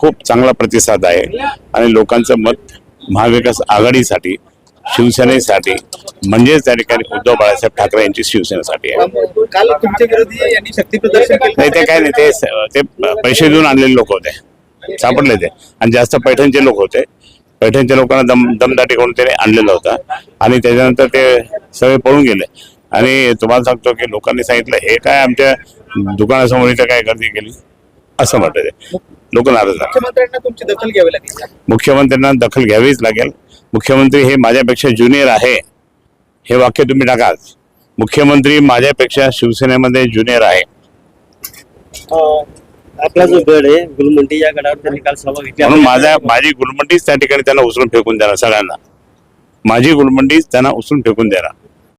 खूप चांगला प्रतिसाद आहे. आणि लोकांचं मत महाविकास आघाडीसाठी शिवसेनेसाठी म्हणजेच त्या ठिकाणी उद्धव बाळासाहेब ठाकरे यांची शिवसेनेसाठी आहे. काल तुमच्या विरोधी यांनी शक्ती प्रदर्शन केलं. नाही ते काय नाही ते ते पैसे देऊन आणलेले लोक होते. सापडले ते. आणि जास्त पैठणचे लोक होते. पैठणच्या लोकांना दम दमदाटी करून त्याने आणलेलं होतं. आणि त्याच्यानंतर ते सगळे पळून गेले. आणि तुम्हाला सांगतो की लोकांनी सांगितलं हे काय आमच्या दुकानासमोर इथं काय गर्दी केली? असं म्हटलं लोक नाराज मुख्यमंत्र्यांना तुमची दखल घ्यावी लागेल? मुख्यमंत्र्यांना दखल घ्यावीच लागेल. मुख्यमंत्री हे माझ्यापेक्षा ज्युनियर आहे. हे वाक्य तुम्ही टाका मुख्यमंत्री माझ्यापेक्षा शिवसेनेमध्ये ज्युनियर आहे. आपला जो गड आहे गुलमंडी या गडावर त्यांनी काल सभा घेतली. म्हणून माझ्या माझी गुलमंडीच त्या ठिकाणी त्यांना उचलून फेकून देणार सगळ्यांना. माझी गुलमंडीच त्यांना उचलून फेकून देणार.